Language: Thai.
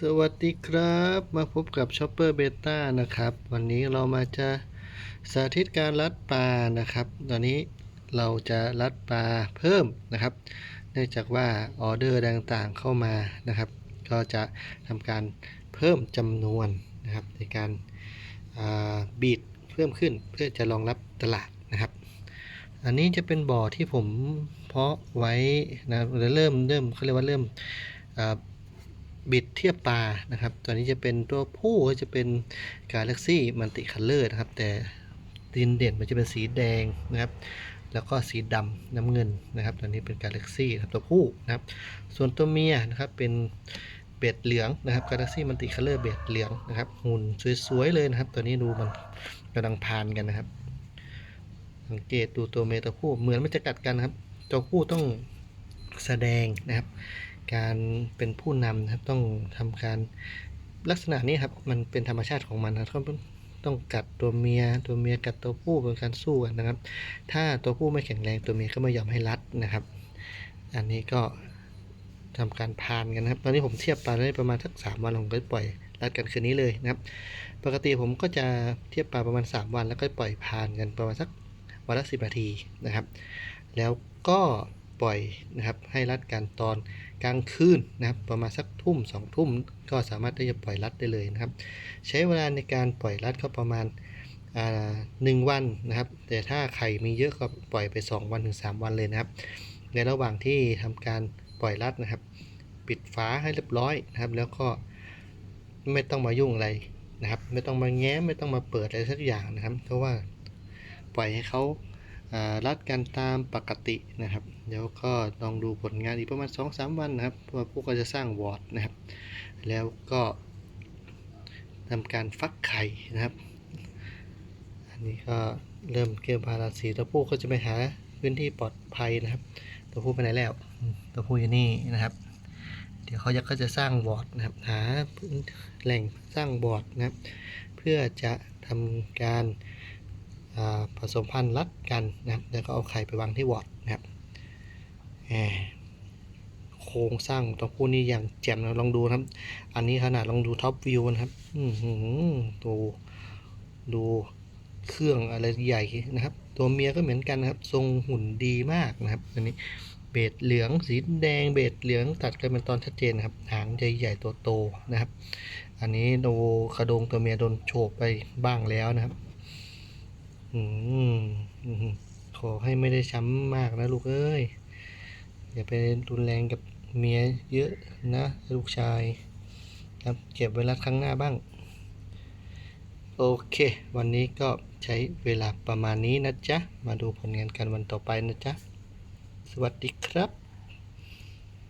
สวัสดีครับ มาพบกับชอปเปอร์เบต้านะครับ วันนี้เรามาจะสาธิตการรัดปลานะครับ ตอนนี้เราจะรัดปลาเพิ่มนะครับ เนื่องจากว่าออเดอร์ต่างๆเข้ามานะครับ ก็จะทำการเพิ่มจำนวนนะครับ ในการาบีดเพิ่มขึ้นเพื่อจะรองรับตลาดนะครับ อันนี้จะเป็นบ่อที่ผมเพาะไว้นะเริ่มเริ่มเขาเรียกว่าเริ่ม บิดเทียบปลานะครับ ตัวนี้จะเป็นตัวผู้ก็จะเป็น Galaxy Multi Color นะครับ แต่ดินเด่นมันจะเป็นสีแดงนะครับ แล้วก็สีดำน้ำเงินนะครับ ตัวนี้เป็น Galaxy นะครับตัวผู้นะครับ ส่วนตัวเมียนะครับเป็นเบ็ดเหลืองนะครับ Galaxy Multi Color เบ็ดเหลืองนะครับหุ่นสวยๆเลยนะครับ ตัวนี้ดูมันกำลังพานกันนะครับ สังเกตดูตัวเมียตัวผู้เหมือนมันจะกัดกันนะครับ ตัวผู้ต้องแสดงนะครับ การเป็นผู้นำนะครับต้องทำการลักษณะนี้ครับมันเป็นธรรมชาติของมันนะครับต้องต้องกัดตัวเมียตัวเมียกัดตัวผู้เป็นการสู้กันนะครับ ถ้าตัวผู้ไม่แข็งแรงตัวเมียก็ไม่ยอมให้รัดนะครับ อันนี้ก็ทำการพานกันนะครับ ตอนนี้ผมเทียบปลาได้ประมาณสักสามวันผมก็ปล่อยรัดกันคืนนี้เลยนะครับ ปกติผมก็จะเทียบปลาประมาณ 3 วันแล้วก็ปล่อยพานกันประมาณสักวันละสิบนาทีนะครับ แล้วก็ ปล่อยนะครับ ให้รัดกันตอนกลางคืนนะครับ ประมาณสักทุ่มสองทุ่มก็สามารถที่จะปล่อยรัดได้เลยนะครับ ใช้เวลาในการปล่อยรัดก็ประมาณหนึ่งวันนะครับ แต่ถ้าไข่มีเยอะก็ปล่อยไป 2 วันถึง 3 วันเลยนะครับ ในระหว่างที่ทำการปล่อยรัดนะครับ ปิดฝาให้เรียบร้อยนะครับ แล้วก็ไม่ต้องมายุ่งอะไรนะครับ ไม่ต้องมาแง้มไม่ต้องมาเปิดอะไรสักอย่างนะครับ เพราะว่าปล่อยให้เขา รัดกันตามปกตินะครับ เดี๋ยวก็ลองดูผลงานอีกประมาณ 2-3 วันนะครับเพราะว่าพวกก็จะสร้างวอร์ดนะครับ แล้วก็ทำการฟักไข่นะครับ อันนี้ก็เริ่มเกี่ยวพาราสีตัวผู้ก็จะไปหาพื้นที่ปลอดภัยนะครับ ตัวผู้ไปไหนแล้ว ตัวผู้อยู่นี่นะครับ เดี๋ยวเขาจะก็จะสร้างวอร์ดนะครับ หาแหล่งสร้างวอร์ดนะครับ เพื่อจะทำการอ่ ผสมพันธุ์รัดกันนะครับแล้วก็เอาไข่ไปวางที่วอร์ดนะครับโครงสร้างตัวผู้นี้อย่างแจ่มนะลองดูนะครับ อันนี้ขนาดลองดูท็อปวิวนะครับ อืดูดูเครื่องอะไรใหญ่นะครับ ตัวเมียก็เหมือนกันนะครับ ทรงหุ่นดีมากนะครับอันนี้เบดเหลืองสีแดงเบดเหลืองตัดกันเป็นตอนชัดเจนนะครับหางใหญ่ๆตัวโตนะครับ อันนี้โดกระโดงตัวเมียโดนโฉบไปบ้างแล้วนะครับ ขอให้ไม่ได้ช้ำมากนะลูกเอ้ย อย่าไปรุนแรงกับเมียเยอะนะ ลูกชายครับเก็บเวลาครั้งหน้าบ้าง โอเค วันนี้ก็ใช้เวลาประมาณนี้นะจ๊ะ มาดูผลงานกันวันต่อไปนะจ๊ะ สวัสดีครับ